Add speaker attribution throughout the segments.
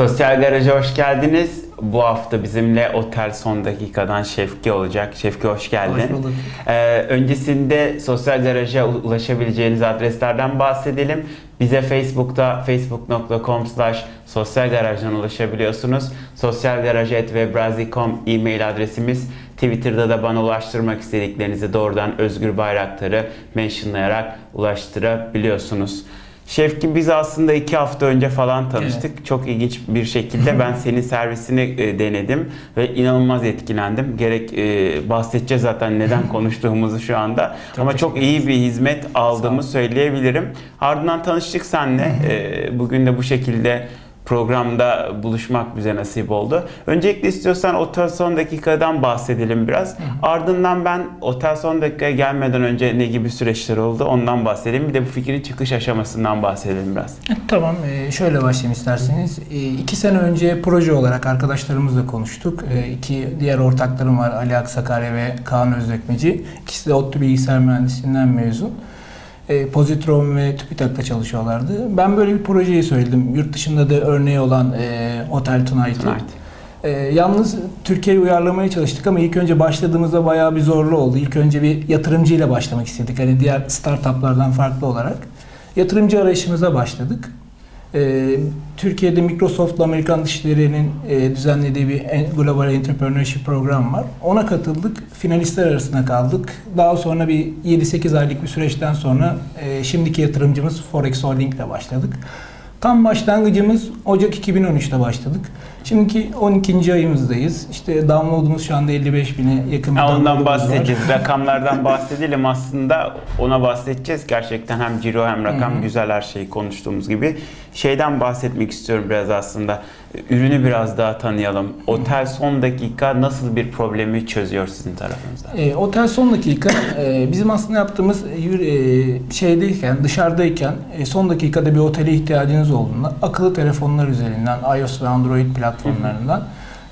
Speaker 1: Sosyal Garaj'a hoş geldiniz. Bu hafta bizimle Otel Son Dakika'dan Şefki olacak. Şefki hoş geldin.
Speaker 2: Hoş bulduk.
Speaker 1: Ee, öncesinde Sosyal Garaj'a ulaşabileceğiniz adreslerden bahsedelim. Bize Facebook'ta facebook.com slash sosyal garajdan ulaşabiliyorsunuz. Sosyalgaraj.webrazi.com e-mail adresimiz. Twitter'da da bana ulaştırmak istediklerinizi doğrudan Özgür Bayraktar'ı mentionlayarak ulaştırabiliyorsunuz. Şefki biz aslında iki hafta önce falan tanıştık. Evet. Çok ilginç bir şekilde ben senin servisini e, denedim ve inanılmaz etkilendim. Gerek e, bahsedeceğiz zaten neden konuştuğumuzu şu anda. Çok Ama çok iyi bir hizmet aldığımı söyleyebilirim. Ardından tanıştık seninle. e, bugün de bu şekilde programda buluşmak bize nasip oldu. Öncelikle istiyorsan Otel Son Dakika'dan bahsedelim biraz. Hı hı. Ardından ben Otel Son Dakika'ya gelmeden önce ne gibi süreçler oldu ondan bahsedelim. Bir de bu fikrin çıkış aşamasından bahsedelim biraz.
Speaker 2: E, tamam. E, şöyle başlayayım isterseniz. E, iki sene önce proje olarak arkadaşlarımızla konuştuk. İki diğer ortaklarım var. Ali Aksakarya ve Kaan Özdökmeci. İkisi de ODTÜ Bilgisayar Mühendisliğinden mezun e, Pozitron ve TÜBİTAK'ta çalışıyorlardı. Ben böyle bir projeyi söyledim. Yurt dışında da örneği olan e, Hotel Tonight'ı. Tonight. E, yalnız Türkiye'yi uyarlamaya çalıştık ama ilk önce başladığımızda bayağı bir zorlu oldu. İlk önce bir yatırımcıyla başlamak istedik. Hani diğer startuplardan farklı olarak. Yatırımcı arayışımıza başladık. E, Türkiye'de Microsoft Amerikan dışlarının e, düzenlediği bir Global Entrepreneurship program var. Ona katıldık. Finalistler arasında kaldık. Daha sonra bir 7-8 aylık bir süreçten sonra e, şimdiki yatırımcımız Forex Holding ile başladık. Tam başlangıcımız Ocak 2013'te başladık. Şimdiki 12. ayımızdayız. İşte download'umuz şu anda 55 bine yakın bir
Speaker 1: Ondan bahsedeceğiz. Var. Rakamlardan bahsedelim aslında. Ona bahsedeceğiz. Gerçekten hem ciro hem rakam Hı-hı. güzel her şeyi konuştuğumuz gibi. Şeyden bahsetmek istiyorum biraz aslında. Ürünü biraz daha tanıyalım. Otel son dakika nasıl bir problemi çözüyor sizin tarafınızda?
Speaker 2: E, Otel son dakika e, bizim aslında yaptığımız e, şeydeyken, dışarıdayken e, son dakikada bir otele ihtiyacınız olduğunda akıllı telefonlar üzerinden iOS ve Android platformlarından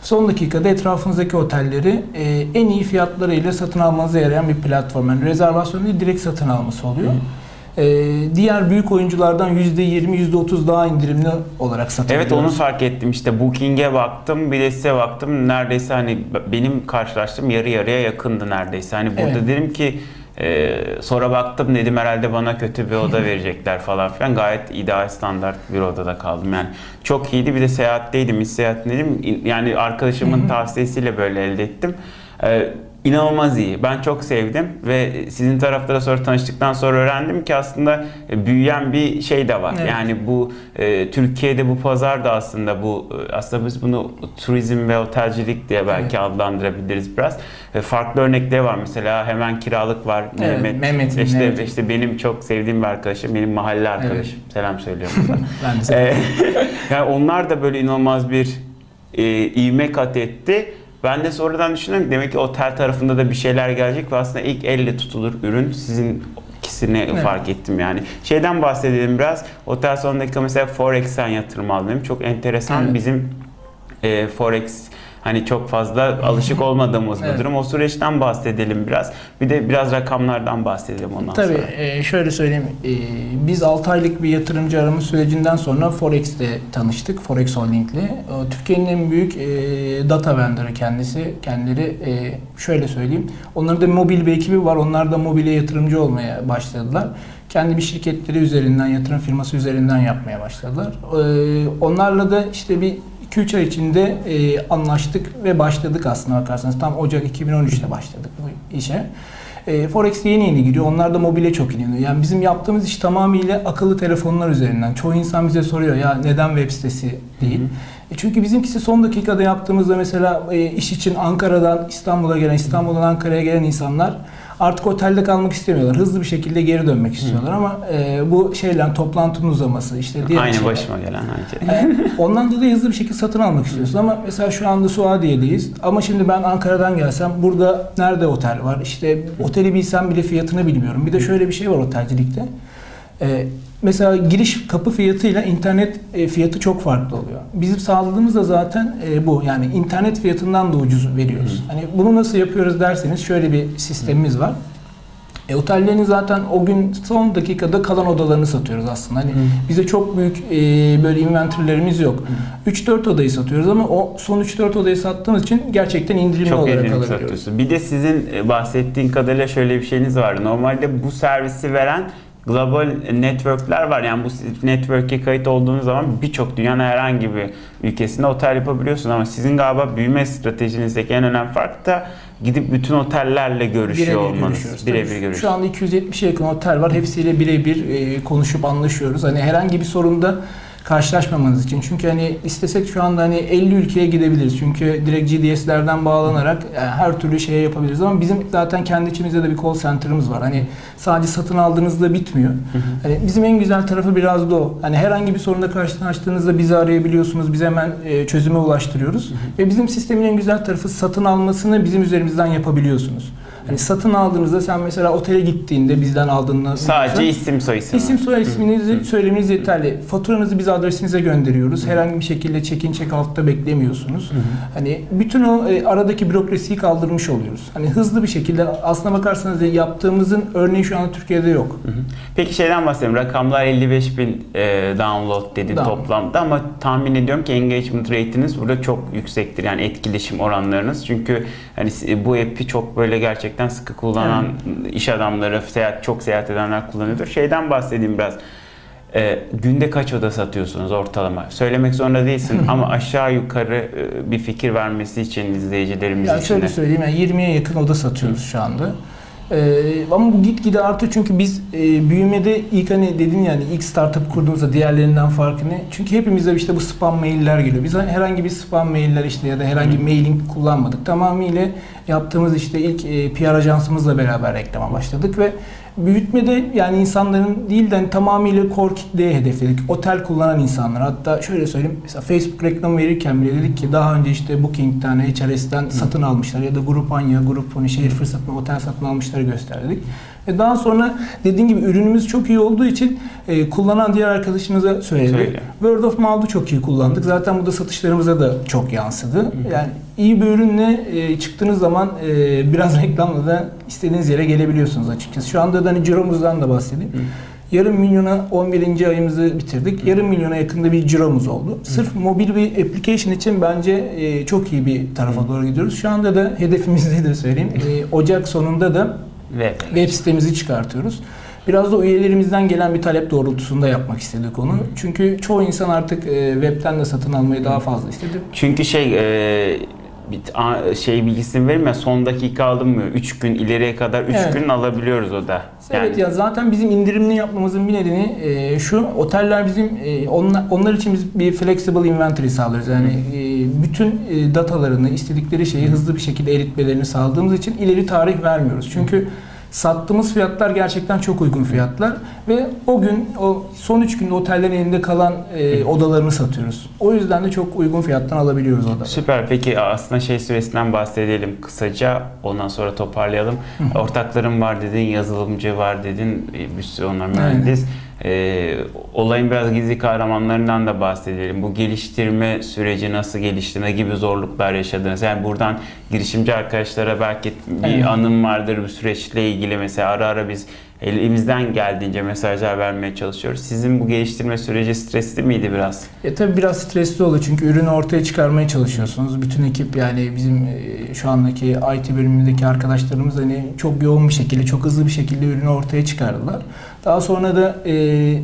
Speaker 2: son dakikada etrafınızdaki otelleri e, en iyi fiyatlarıyla satın almanıza yarayan bir platform. Yani rezervasyon değil direkt satın alması oluyor. Hı. Ee, diğer büyük oyunculardan %20, %30 daha indirimli olarak satılıyor.
Speaker 1: Evet onu fark ettim. İşte Booking'e baktım, size baktım. Neredeyse hani benim karşılaştığım yarı yarıya yakındı neredeyse. Hani burada evet. dedim ki e, sonra baktım dedim herhalde bana kötü bir oda verecekler falan filan. Gayet ideal standart bir odada kaldım. Yani çok iyiydi. Bir de seyahatteydim, iş seyahatindeydim. Yani arkadaşımın tavsiyesiyle böyle elde ettim. E, inanılmaz iyi. Ben çok sevdim ve sizin tarafta da sonra tanıştıktan sonra öğrendim ki aslında e, büyüyen bir şey de var. Evet. Yani bu e, Türkiye'de bu pazar da aslında bu e, aslında biz bunu turizm ve otelcilik diye belki evet. adlandırabiliriz biraz. E, farklı örnekleri var. Mesela hemen kiralık var. Evet, Mehmet. Mehmet'in, işte Mehmet. işte benim çok sevdiğim bir arkadaşım, benim mahalle arkadaşım. Evet. Selam söylüyorum ben de. E, yani onlar da böyle inanılmaz bir e, ivme kat etti. Ben de sonradan düşündüm ki demek ki otel tarafında da bir şeyler gelecek ve aslında ilk elle tutulur ürün sizin ikisini evet. fark ettim yani. Şeyden bahsedelim biraz. Otel son dakika mesela Forex'ten yatırım aldım. Çok enteresan evet. bizim e, Forex hani çok fazla alışık olmadığımız evet. bir durum. O süreçten bahsedelim biraz. Bir de biraz rakamlardan bahsedelim ondan
Speaker 2: Tabii,
Speaker 1: sonra.
Speaker 2: Tabii e, şöyle söyleyeyim. E, biz 6 aylık bir yatırımcı arama sürecinden sonra Forex'le tanıştık. Forex Holding'le. Türkiye'nin en büyük e, data vendor'ı kendisi. Kendileri şöyle söyleyeyim. Onların da mobil bir ekibi var. Onlar da mobile yatırımcı olmaya başladılar kendi bir şirketleri üzerinden, yatırım firması üzerinden yapmaya başladılar. onlarla da işte bir 2-3 ay içinde e, anlaştık ve başladık aslında bakarsanız. Tam Ocak 2013'te başladık bu işe. E, Forex yeni yeni giriyor. Onlar da mobile çok iniyor. Yani bizim yaptığımız iş tamamıyla akıllı telefonlar üzerinden. Çoğu insan bize soruyor ya neden web sitesi değil? E çünkü bizimkisi son dakikada yaptığımızda mesela e, iş için Ankara'dan İstanbul'a gelen, İstanbul'dan Ankara'ya gelen insanlar artık otelde kalmak istemiyorlar. Hızlı bir şekilde geri dönmek istiyorlar ama e, bu şeyler toplantının uzaması işte
Speaker 1: diğer Aynı şeyler. başıma gelen aynı
Speaker 2: şey. Ondan dolayı hızlı bir şekilde satın almak istiyorsun ama mesela şu anda Suadiye'deyiz ama şimdi ben Ankara'dan gelsem burada nerede otel var? İşte oteli bilsem bile fiyatını bilmiyorum. Bir de şöyle bir şey var otelcilikte. E, mesela giriş kapı fiyatıyla internet e, fiyatı çok farklı oluyor. Bizim sağladığımız da zaten e, bu. Yani internet fiyatından da ucuz veriyoruz. Hı. Hani bunu nasıl yapıyoruz derseniz şöyle bir sistemimiz var. E, otellerin zaten o gün son dakikada kalan odalarını satıyoruz aslında. Hani bize çok büyük e, böyle inventory'lerimiz yok. 3-4 odayı satıyoruz ama o son 3-4 odayı sattığımız için gerçekten indirimli
Speaker 1: Çok
Speaker 2: olarak
Speaker 1: indirim
Speaker 2: alabiliyoruz.
Speaker 1: Bir de sizin e, bahsettiğin kadarıyla şöyle bir şeyiniz var. Normalde bu servisi veren global networkler var. Yani bu network'e kayıt olduğunuz zaman birçok dünyanın herhangi bir ülkesinde otel yapabiliyorsun ama sizin galiba büyüme stratejinizdeki en önemli fark da gidip bütün otellerle görüşüyor
Speaker 2: Birebir
Speaker 1: olmanız.
Speaker 2: görüşüyoruz.
Speaker 1: Birebir görüşüyoruz.
Speaker 2: Şu anda 270'e yakın otel var. Hepsiyle birebir e, konuşup anlaşıyoruz. Hani herhangi bir sorunda karşılaşmamanız için. Çünkü hani istesek şu anda hani 50 ülkeye gidebiliriz. Çünkü direkt GDS'lerden bağlanarak yani her türlü şeye yapabiliriz ama bizim zaten kendi içimizde de bir call center'ımız var. Hani sadece satın aldığınızda bitmiyor. Hani bizim en güzel tarafı biraz da o. Hani herhangi bir sorunda karşılaştığınızda bizi arayabiliyorsunuz. Biz hemen e, çözüme ulaştırıyoruz. Ve bizim sistemin en güzel tarafı satın almasını bizim üzerimizden yapabiliyorsunuz. Hani satın aldığınızda sen mesela otele gittiğinde bizden aldığında
Speaker 1: Sadece isim soy isim.
Speaker 2: İsim soy isminizi söylemeniz yeterli. Faturanızı biz adresinize gönderiyoruz. Herhangi bir şekilde check-in check-out'ta beklemiyorsunuz. Hani bütün o e, aradaki bürokrasiyi kaldırmış oluyoruz. Hani hızlı bir şekilde aslına bakarsanız yaptığımızın örneği şu anda Türkiye'de yok.
Speaker 1: Hı. Peki şeyden bahsedelim. Rakamlar 55 bin e, download dedin
Speaker 2: Download.
Speaker 1: toplamda ama tahmin ediyorum ki engagement rate'iniz burada çok yüksektir. Yani etkileşim oranlarınız. Çünkü hani si- bu app'i çok böyle gerçekten sıkı kullanan iş adamları, seyahat çok seyahat edenler kullanıyordur. Şeyden bahsedeyim biraz. E, günde kaç oda satıyorsunuz ortalama? Söylemek zorunda değilsin ama aşağı yukarı e, bir fikir vermesi için izleyicilerimiz için
Speaker 2: şöyle
Speaker 1: de.
Speaker 2: söyleyeyim yani 20'ye yakın oda satıyoruz şu anda. Ee, ama bu gitgide artıyor çünkü biz e, büyümede ilk hani dedin yani ilk startup kurduğumuzda diğerlerinden farkı ne? Çünkü hepimizde işte bu spam mailler geliyor. Biz herhangi bir spam mailler işte ya da herhangi bir mailing kullanmadık. Tamamıyla yaptığımız işte ilk e, PR ajansımızla beraber reklama başladık ve büyütmede yani insanların değil de hani tamamıyla core kitleye hedefledik. Otel kullanan insanlar. Hatta şöyle söyleyeyim. Mesela Facebook reklamı verirken bile dedik ki daha önce işte Booking'den, HRS'ten satın almışlar ya da Grupanya, Groupon, şehir fırsatını, otel satın almışları gösterdik. Ve daha sonra dediğim gibi ürünümüz çok iyi olduğu için e, kullanan diğer arkadaşımıza söyledik.
Speaker 1: Söyle.
Speaker 2: Word of mouth'u çok iyi kullandık. Zaten bu da satışlarımıza da çok yansıdı. Yani iyi bir ürünle e, çıktığınız zaman e, biraz reklamla da istediğiniz yere gelebiliyorsunuz açıkçası. Şu anda da hani ciromuzdan da bahsedeyim. Yarım milyona 11. ayımızı bitirdik. Yarım milyona yakında bir ciromuz oldu. Sırf mobil bir application için bence e, çok iyi bir tarafa doğru gidiyoruz. Şu anda da hedefimizde de söyleyeyim. E, Ocak sonunda da
Speaker 1: Ve
Speaker 2: web sitemizi çıkartıyoruz. Biraz da üyelerimizden gelen bir talep doğrultusunda yapmak istedik onu. Çünkü çoğu insan artık e, webten de satın almayı daha fazla istedi.
Speaker 1: Çünkü şey e, bir şey bilgisini vereyim ya son dakika alınmıyor. 3 gün ileriye kadar 3
Speaker 2: Evet.
Speaker 1: gün alabiliyoruz o da.
Speaker 2: Evet ya zaten bizim indirimli yapmamızın bir nedeni e, şu oteller bizim e, onlar, onlar için biz bir flexible inventory sağlıyoruz. Yani e, bütün e, datalarını istedikleri şeyi hızlı bir şekilde eritmelerini sağladığımız için ileri tarih vermiyoruz. Çünkü sattığımız fiyatlar gerçekten çok uygun fiyatlar ve o gün o son 3 günde otellerin elinde kalan e, odalarını satıyoruz. O yüzden de çok uygun fiyattan alabiliyoruz odaları.
Speaker 1: Süper. Peki aslında şey süresinden bahsedelim kısaca. Ondan sonra toparlayalım. Ortaklarım var dedin, yazılımcı var dedin, bir sürü onlar mühendis. Ee, olayın biraz gizli kahramanlarından da bahsedelim. Bu geliştirme süreci nasıl gelişti, ne gibi zorluklar yaşadınız? Yani buradan girişimci arkadaşlara belki bir
Speaker 2: Evet.
Speaker 1: anım vardır bu süreçle ilgili. Mesela ara ara biz elimizden geldiğince mesajlar vermeye çalışıyoruz. Sizin bu geliştirme süreci stresli miydi biraz?
Speaker 2: E tabi biraz stresli oluyor çünkü ürünü ortaya çıkarmaya çalışıyorsunuz. Bütün ekip yani bizim e, şu andaki IT bölümündeki arkadaşlarımız hani çok yoğun bir şekilde, çok hızlı bir şekilde ürünü ortaya çıkardılar. Daha sonra da e,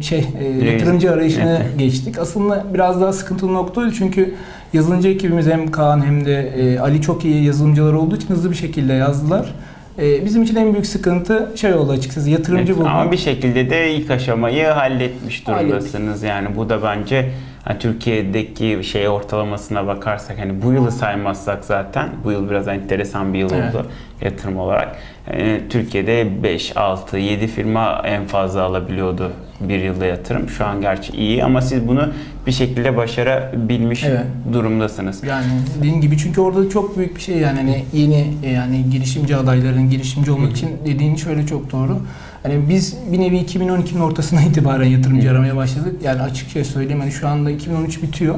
Speaker 2: şey e, yatırımcı arayışına
Speaker 1: Evet.
Speaker 2: geçtik. Aslında biraz daha sıkıntılı nokta oydu çünkü yazılımcı ekibimiz hem Kaan hem de e, Ali çok iyi yazılımcılar olduğu için hızlı bir şekilde yazdılar. E, bizim için en büyük sıkıntı şey oldu açıkçası yatırımcı
Speaker 1: Evet,
Speaker 2: bulmak.
Speaker 1: Ama bir şekilde de ilk aşamayı halletmiş durumdasınız. Yani bu da bence hani Türkiye'deki şey ortalamasına bakarsak hani bu yılı saymazsak zaten bu yıl biraz enteresan bir yıl
Speaker 2: Evet.
Speaker 1: oldu yatırım olarak. Yani Türkiye'de 5, 6, 7 firma en fazla alabiliyordu bir yılda yatırım. Şu an gerçi iyi ama siz bunu bir şekilde başarabilmiş
Speaker 2: Evet.
Speaker 1: durumdasınız.
Speaker 2: Yani dediğin gibi çünkü orada çok büyük bir şey yani hani yeni e, yani girişimci adayların girişimci olmak için dediğin şöyle çok doğru. Hani biz bir nevi 2012'nin ortasına itibaren yatırımcı aramaya başladık. Yani açıkça söyleyeyim hani şu anda 2013 bitiyor.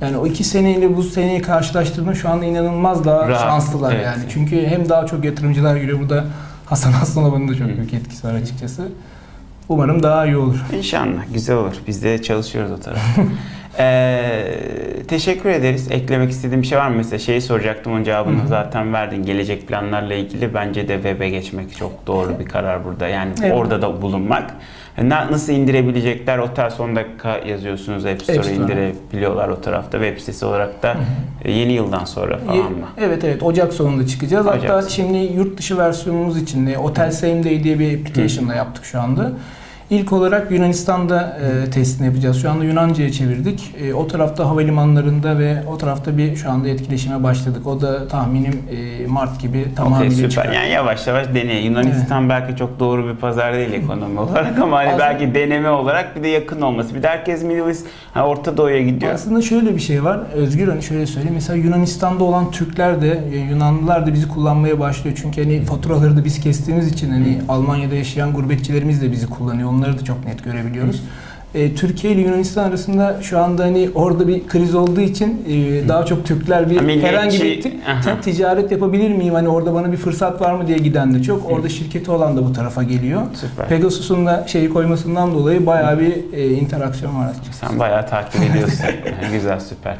Speaker 2: Yani o iki seneyle bu seneyi karşılaştırdığımda şu anda inanılmaz daha
Speaker 1: Rahat,
Speaker 2: şanslılar
Speaker 1: evet.
Speaker 2: yani. Çünkü hem daha çok yatırımcılar giriyor burada Hasan Aslanoğlu'nun da çok büyük etkisi var açıkçası. Umarım daha iyi olur.
Speaker 1: İnşallah güzel olur. Biz de çalışıyoruz o tarafa. ee, teşekkür ederiz. Eklemek istediğim bir şey var mı? Mesela şeyi soracaktım onun cevabını
Speaker 2: Hı hı.
Speaker 1: zaten verdin. Gelecek planlarla ilgili bence de web'e geçmek çok doğru bir karar burada. Yani
Speaker 2: Evet.
Speaker 1: orada da bulunmak. Na- Nasıl indirebilecekler? Otel son dakika yazıyorsunuz. App Store'a
Speaker 2: App Store.
Speaker 1: indirebiliyorlar o tarafta. Web sitesi olarak da e, yeni yıldan sonra falan mı?
Speaker 2: Evet evet Ocak sonunda çıkacağız.
Speaker 1: Ocak
Speaker 2: Hatta
Speaker 1: sonu.
Speaker 2: şimdi yurt dışı versiyonumuz için de Hotel Same Day diye bir application da yaptık şu anda. İlk olarak Yunanistan'da e, testini yapacağız. Şu anda Yunanca'ya çevirdik. E, o tarafta havalimanlarında ve o tarafta bir şu anda etkileşime başladık. O da tahminim e, Mart gibi tamamıyla
Speaker 1: süper.
Speaker 2: çıkar.
Speaker 1: Yani yavaş yavaş deneye. Yunanistan belki çok doğru bir pazar değil ekonomi olarak ama hani
Speaker 2: Aslında-
Speaker 1: belki deneme olarak bir de yakın olması. Bir de herkes Middle East, ha, Orta Doğu'ya gidiyor.
Speaker 2: Aslında şöyle bir şey var. Özgür hani şöyle söyleyeyim. Mesela Yunanistan'da olan Türkler de e, Yunanlılar da bizi kullanmaya başlıyor. Çünkü hani faturaları da biz kestiğimiz için hani Almanya'da yaşayan gurbetçilerimiz de bizi kullanıyor. Onları da çok net görebiliyoruz. E, Türkiye ile Yunanistan arasında şu anda hani orada bir kriz olduğu için e, daha çok Türkler bir
Speaker 1: Milliyetçi-
Speaker 2: herhangi bir
Speaker 1: Aha.
Speaker 2: ticaret yapabilir miyim? Hani orada bana bir fırsat var mı diye giden de çok. Orada şirketi olan da bu tarafa geliyor.
Speaker 1: Süper.
Speaker 2: Pegasus'un da şeyi koymasından dolayı bayağı bir e, interaksiyon var açıkçası.
Speaker 1: Sen bayağı takip ediyorsun. Güzel süper.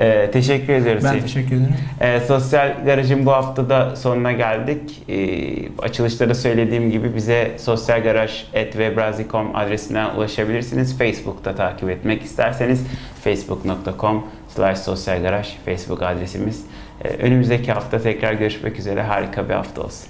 Speaker 1: Ee, teşekkür ediyoruz.
Speaker 2: Ben teşekkür ederim.
Speaker 1: Ee, Sosyal Garaj'ın bu hafta da sonuna geldik. Ee, açılışta da söylediğim gibi bize sosyalgaraj.webrazi.com adresinden ulaşabilirsiniz. Facebook'ta takip etmek isterseniz facebook.com slash sosyalgaraj Facebook adresimiz. Ee, önümüzdeki hafta tekrar görüşmek üzere. Harika bir hafta olsun.